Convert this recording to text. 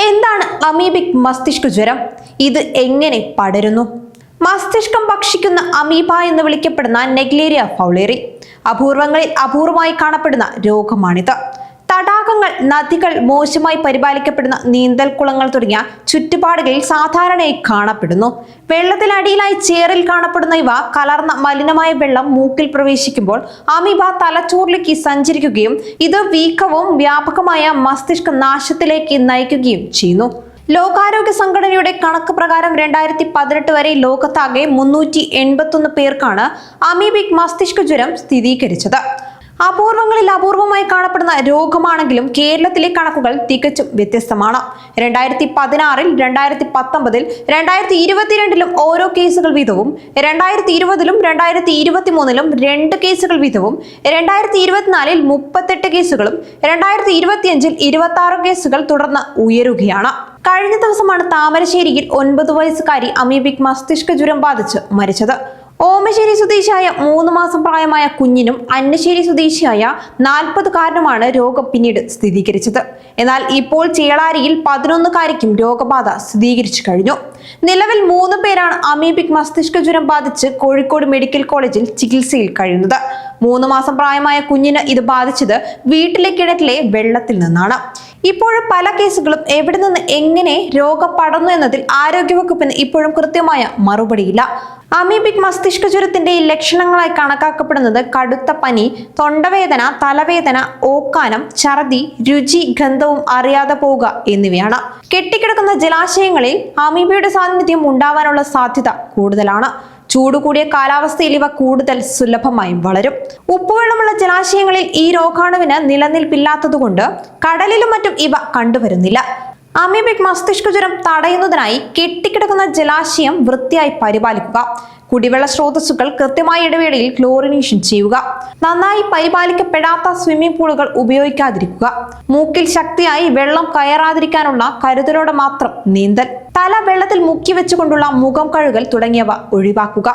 എന്താണ് അമീബിക് മസ്തിഷ്ക ജ്വരം? ഇത് എങ്ങനെ പടരുന്നു? മസ്തിഷ്കം ഭക്ഷിക്കുന്ന അമീബ എന്ന് വിളിക്കപ്പെടുന്ന നെഗ്ലേരിയ ഫൗളേറി. അപൂർവങ്ങളിൽ അപൂർവമായി കാണപ്പെടുന്ന രോഗമാണിത്. തടാകങ്ങൾ നദികൾ മോശമായി പരിപാലിക്കപ്പെടുന്ന നീന്തൽ കുളങ്ങൾ തുടങ്ങിയ ചുറ്റുപാടുകളിൽ സാധാരണയായി കാണപ്പെടുന്നു. വെള്ളത്തിനടിയിലായി ചേറിൽ കാണപ്പെടുന്ന ഇവ കലർന്ന മലിനമായ വെള്ളം മൂക്കിൽ പ്രവേശിക്കുമ്പോൾ അമീബ തലച്ചോറിലേക്ക് സഞ്ചരിക്കുകയും ഇത് വീക്കവും വ്യാപകമായ മസ്തിഷ്ക നാശത്തിലേക്ക് നയിക്കുകയും ചെയ്യുന്നു. ലോകാരോഗ്യ സംഘടനയുടെ കണക്ക് പ്രകാരം രണ്ടായിരത്തി പതിനെട്ട് വരെ ലോകത്താകെ മുന്നൂറ്റി എൺപത്തൊന്ന് പേർക്കാണ് അമീബിക് മസ്തിഷ്ക ജ്വരം സ്ഥിരീകരിച്ചത്. അപൂർവങ്ങളിൽ അപൂർവമായി കാണപ്പെടുന്ന രോഗമാണെങ്കിലും കേരളത്തിലെ കണക്കുകൾ തികച്ചും വ്യത്യസ്തമാണ്. രണ്ടായിരത്തി പതിനാറിൽ രണ്ടായിരത്തി പത്തൊമ്പതിൽ രണ്ടായിരത്തി ഇരുപത്തിരണ്ടിലും ഓരോ കേസുകൾ വീതവും രണ്ടായിരത്തി ഇരുപതിലും രണ്ടായിരത്തി ഇരുപത്തി മൂന്നിലും രണ്ട് കേസുകൾ വീതവും രണ്ടായിരത്തി ഇരുപത്തിനാലിൽ മുപ്പത്തെട്ട് കേസുകളും രണ്ടായിരത്തി ഇരുപത്തിയഞ്ചിൽ ഇരുപത്തി ആറ് കേസുകൾ തുടർന്ന് ഉയരുകയാണ്. കഴിഞ്ഞ ദിവസമാണ് താമരശ്ശേരിയിൽ ഒൻപത് വയസ്സുകാരി അമീബിക് മസ്തിഷ്ക ജ്വരം ബാധിച്ച് മരിച്ചത്. ഓമശ്ശേരി സ്വദേശിയായ മൂന്ന് മാസം പ്രായമായ കുഞ്ഞിനും അന്നശ്ശേരി സ്വദേശിയായ നാൽപ്പതുകാരനുമാണ് രോഗം പിന്നീട് സ്ഥിരീകരിച്ചത്. എന്നാൽ ഇപ്പോൾ ചേളാരിയിൽ പതിനൊന്നുകാരിക്കും രോഗബാധ സ്ഥിരീകരിച്ചു കഴിഞ്ഞു. നിലവിൽ മൂന്ന് പേരാണ് അമീബിക് മസ്തിഷ്ക ജ്വരം ബാധിച്ച് കോഴിക്കോട് മെഡിക്കൽ കോളേജിൽ ചികിത്സയിൽ കഴിയുന്നത്. മൂന്ന് മാസം പ്രായമായ കുഞ്ഞിന് ഇത് ബാധിച്ചത് വീട്ടിലെ കിണറ്റിലെ വെള്ളത്തിൽ നിന്നാണ്. ഇപ്പോഴും പല കേസുകളും എവിടെ നിന്ന് എങ്ങനെ രോഗം പടർന്നു എന്നതിൽ ആരോഗ്യവകുപ്പിന് ഇപ്പോഴും കൃത്യമായ മറുപടിയില്ല. അമീബിക് മസ്തിഷ്ക ജ്വരത്തിന്റെ ലക്ഷണങ്ങളായി കണക്കാക്കപ്പെടുന്നത് കടുത്ത പനി തൊണ്ടവേദന തലവേദന ഓക്കാനം ഛർദി രുചി ഗന്ധവും അറിയാതെ പോവുക എന്നിവയാണ്. കെട്ടിക്കിടക്കുന്ന ജലാശയങ്ങളിൽ അമീബയുടെ സാന്നിധ്യം ഉണ്ടാവാനുള്ള സാധ്യത കൂടുതലാണ്. ചൂട് കൂടിയ കാലാവസ്ഥയിൽ ഇവ കൂടുതൽ സുലഭമായും വളരും. ഉപ്പുവെള്ളമുള്ള ജലാശയങ്ങളിൽ ഈ രോഗാണുവിന് നിലനിൽപ്പില്ലാത്തതുകൊണ്ട് കടലിലും മറ്റും ഇവ കണ്ടുവരുന്നില്ല. അമീബിക് മസ്തിഷ്ക ജ്വരം തടയുന്നതിനായി കെട്ടിക്കിടക്കുന്ന ജലാശയം വൃത്തിയായി പരിപാലിക്കുക. കുടിവെള്ള സ്രോതസ്സുകൾ കൃത്യമായ ഇടവേളയിൽ ക്ലോറിനേഷൻ ചെയ്യുക. നന്നായി പരിപാലിക്കപ്പെടാത്ത സ്വിമ്മിംഗ് പൂളുകൾ ഉപയോഗിക്കാതിരിക്കുക. മൂക്കിൽ ശക്തിയായി വെള്ളം കയറാതിരിക്കാനുള്ള കരുതലോടെ മാത്രം നീന്തൽ. തല വെള്ളത്തിൽ മുക്കി വെച്ചുകൊണ്ടുള്ള മുഖം കഴുകൽ തുടങ്ങിയവ ഒഴിവാക്കുക.